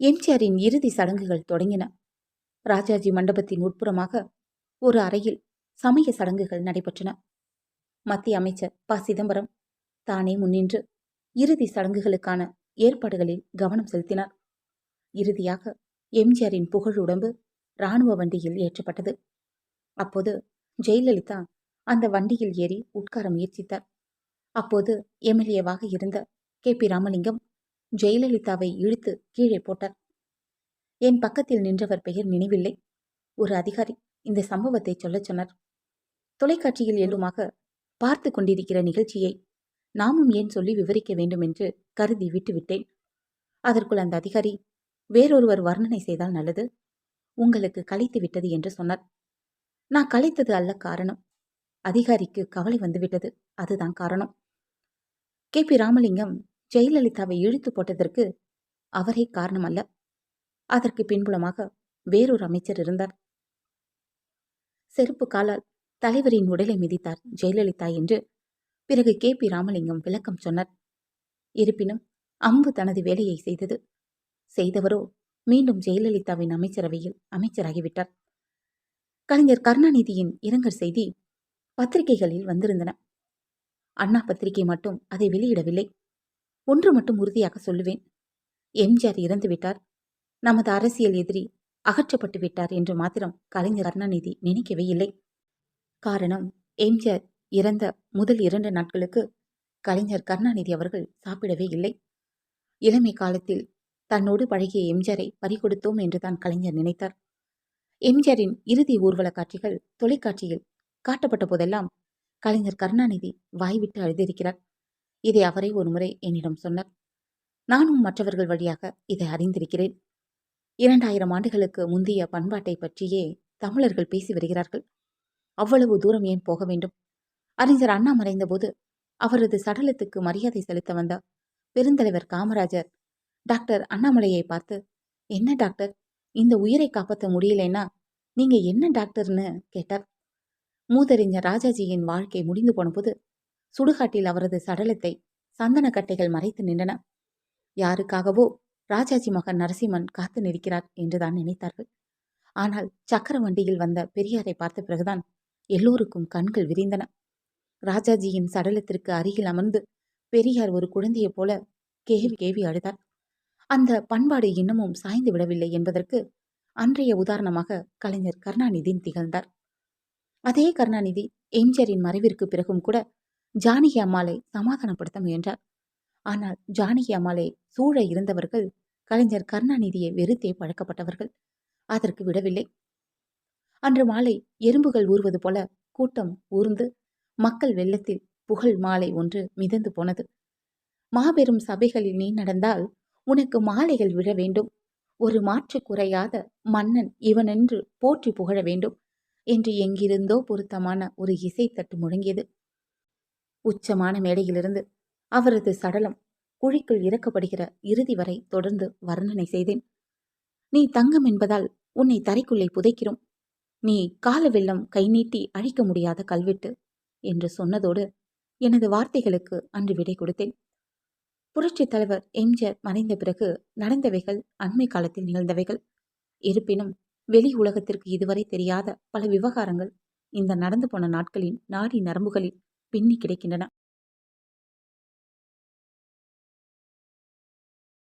எம்ஜிஆரின் இறுதி சடங்குகள் தொடங்கின. ராஜாஜி மண்டபத்தின் உட்புறமாக ஒரு அறையில் சமய சடங்குகள் நடைபெற்றன. மத்திய அமைச்சர் ப. சிதம்பரம் தானே முன்னின்று இறுதி சடங்குகளுக்கான ஏற்பாடுகளில் கவனம் செலுத்தினார். இறுதியாக எம்ஜிஆரின் புகழ் உடம்பு இராணுவ வண்டியில் ஏற்றப்பட்டது. அப்போது ஜெயலலிதா அந்த வண்டியில் ஏறி உட்கார முயற்சித்தார். அப்போது எம்எல்ஏவாக இருந்த கே. பி. ராமலிங்கம் ஜெயலலிதாவை இழுத்து கீழே போட்டார். என் பக்கத்தில் நின்றவர் பெயர் நினைவில்லை? ஒரு அதிகாரி இந்த சம்பவத்தை சொல்லச் சொன்னார். தொலைக்காட்சியில் எழுமாக பார்த்து கொண்டிருக்கிற நிகழ்ச்சியை நாமும் ஏன் சொல்லி விவரிக்க வேண்டும் என்று கருதி விட்டுவிட்டேன். அதற்குள் அந்த அதிகாரி வேறொருவர் வர்ணனை செய்தால் நல்லது. உங்களுக்கு கலைத்து விட்டது என்று சொன்னார். நான் கலைத்தது அல்ல காரணம். அதிகாரிக்கு கவலை வந்துவிட்டது. அதுதான் காரணம். கே. பி. ராமலிங்கம் ஜெயலலிதாவை இழுத்து போட்டதற்கு அவரே காரணம் அல்ல அதற்கு பின்புலமாக வேறொரு அமைச்சர் இருந்தார். செருப்பு காலால் தலைவரின் உடலை மிதித்தார் ஜெயலலிதா என்று பிறகு கே. பி. ராமலிங்கம் விளக்கம் சொன்னார். இருப்பினும் அம்பு தனது வேலையை செய்தது. செய்தவரோ மீண்டும் ஜெயலலிதாவின் அமைச்சரவையில் அமைச்சராகிவிட்டார். கலைஞர் கருணாநிதியின் இரங்கல் செய்தி பத்திரிகைகளில் வந்திருந்தன. அண்ணா பத்திரிகை மட்டும் அதை வெளியிடவில்லை. ஒன்று மட்டும் உறுதியாக சொல்லுவேன். எம்ஜிஆர் இறந்துவிட்டார் நமது அரசியல் எதிரி அகற்றப்பட்டு விட்டார் என்று மாத்திரம் கலைஞர் கருணாநிதி நினைக்கவே இல்லை. காரணம் எம்ஜிஆர் இறந்த முதல் இரண்டு நாட்களுக்கு கலைஞர் கருணாநிதி அவர்கள் சாப்பிடவே இல்லை. இளமை காலத்தில் தன்னோடு பழகிய எம்ஜிஆரை பறிகொடுத்தோம் என்றுதான் கலைஞர் நினைத்தார். எம்ஜிஆரின் இறுதி ஊர்வல காட்சிகள் தொலைக்காட்சியில் காட்டப்பட்ட போதெல்லாம் கலைஞர் கருணாநிதி வாய்விட்டு அழுதிருக்கிறார் இதை அவரே ஒருமுறை என்னிடம் சொன்னார். நானும் மற்றவர்கள் வழியாக இதை அறிந்திருக்கிறேன். இரண்டாயிரம் ஆண்டுகளுக்கு முந்தைய பண்பாட்டை பற்றியே தமிழர்கள் பேசி வருகிறார்கள். அவ்வளவு தூரம் ஏன் போக வேண்டும்? அறிஞர் அண்ணா மறைந்தபோது அவரது சடலத்துக்கு மரியாதை செலுத்த வந்த பெருந்தலைவர் காமராஜர் டாக்டர் அண்ணாமலையை பார்த்து என்ன டாக்டர்? இந்த உயிரை காப்பாற்ற முடியலைன்னா நீங்க என்ன டாக்டர்னு கேட்டார். மூதறிஞர் ராஜாஜியின் வாழ்க்கை முடிந்து போனபோது சுடுகாட்டில் அவரது சடலத்தை சந்தன கட்டைகள் மறைத்து நின்றன. யாருக்காகவோ ராஜாஜி மகன் நரசிம்மன் காத்து நிற்கிறார் என்றுதான் நினைத்தார்கள். ஆனால் சக்கர வண்டியில் வந்த பெரியாரை பார்த்த பிறகுதான் எல்லோருக்கும் கண்கள் விரிந்தன. ராஜாஜியின் சடலத்திற்கு அருகில் அமர்ந்து பெரியார் ஒரு குழந்தையைப் போல கேவி கேவி அழுதார். அந்த பண்பாடு இன்னமும் சாய்ந்து விடவில்லை என்பதற்கு அன்றைய உதாரணமாக கலைஞர் கருணாநிதி திகழ்ந்தார். அதே கருணாநிதி எம்ஜிஆரின் மறைவிற்கு பிறகும் கூட ஜானகி அம்மாளை சமாதானப்படுத்த முயன்றார். ஆனால் ஜானகி அம்மாளை சூழ இருந்தவர்கள் கலைஞர் கருணாநிதியை வெறுத்தே பழக்கப்பட்டவர்கள். அதற்கு விடவில்லை. அன்று மாலை எறும்புகள் ஊறுவது போல கூட்டம் ஊர்ந்து மக்கள் வெள்ளத்தில் புகழ் மாலை ஒன்று மிதந்து போனது. மாபெரும் சபைகளில் நீ நடந்தால் உனக்கு மாலைகள் விழ வேண்டும். ஒரு மாற்று குறையாத மன்னன் இவனென்று போற்றி புகழ வேண்டும் என்று எங்கிருந்தோ பொருத்தமான ஒரு இசைத்தட்டு முழங்கியது. உச்சமான மேடையிலிருந்து அவரது சடலம் குழிக்குள் இறக்கப்படுகிற இறுதி வரை தொடர்ந்து வர்ணனை செய்தேன். நீ தங்கம் என்பதால் உன்னை தரைக்குள்ளே புதைக்கிறோம். நீ கால வெள்ளம் கை நீட்டி அழிக்க முடியாத கல்வெட்டு என்று சொன்னதோடு எனது வார்த்தைகளுக்கு அன்று விடை கொடுத்தேன். புரட்சித் தலைவர் எம்ஜிஆர் மறைந்த பிறகு நடந்தவைகள் அண்மை காலத்தில் நிகழ்ந்தவைகள். இருப்பினும் வெளி உலகத்திற்கு இதுவரை தெரியாத பல விவகாரங்கள் இந்த நடந்து போன நாட்களின் நாடி நரம்புகளில் பின்னி கிடைக்கின்றன.